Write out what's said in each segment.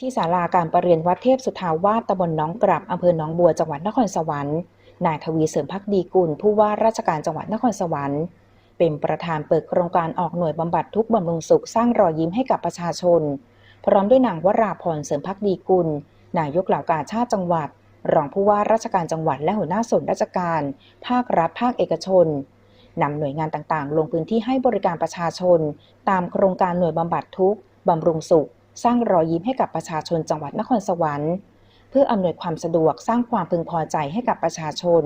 ที่ศาลาการประเรียนวัดเทพสุทาวาสตำบลน้องกลับอำเภอหนองบัวจังหวัดนครสวรรค์นายทวีเสริมพักดีกุลผู้ว่าราชการจังหวัดนครสวรรค์ เป็นประธานเปิดโครงการออกหน่วยบำบัดทุกบำรุงสุขสร้างรอยยิ้มให้กับประชาชน พร้อมด้วยนางวราพรเสริมพักดีกุล นายกเหล่ากาชาติจังหวัด รองผู้ว่าราชการจังหวัดและหัวหน้าส่วนราชการ ภาครัฐภาคเอกชนนำหน่วยงานต่างๆ ลงพื้นที่ให้บริการประชาชน ตามโครงการหน่วยบำบัดทุกบำรุงสุข สร้างรอยยิ้มให้กับประชาชนจังหวัดนครสวรรค์ เพื่ออำนวยความสะดวกสร้างความพึงพอใจให้กับประชาชน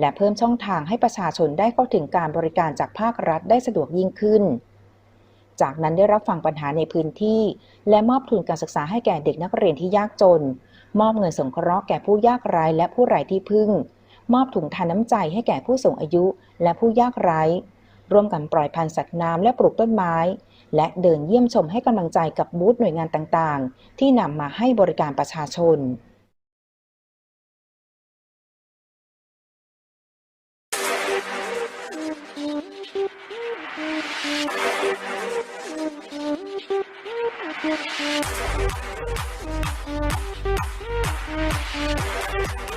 และเพิ่มช่องทางให้ประชาชนได้เข้าถึงการบริการจากภาครัฐได้สะดวกยิ่งขึ้น จากนั้นได้รับฟังปัญหาในพื้นที่ และมอบทุนการศึกษาให้แก่เด็กนักเรียนที่ยากจน มอบเงินสงเคราะห์แก่ผู้ยากไร้และผู้ไร้ที่พึ่ง มอบถุงทานน้ำใจให้แก่ผู้สูงอายุ และผู้ยากไร้ ร่วมกันปล่อยพันธุ์สัตว์น้ำและปลูกต้นไม้ และเดินเยี่ยมชมให้กำลังใจกับบูธหน่วยงานต่างๆ ที่นำมาให้บริการประชาชนうん。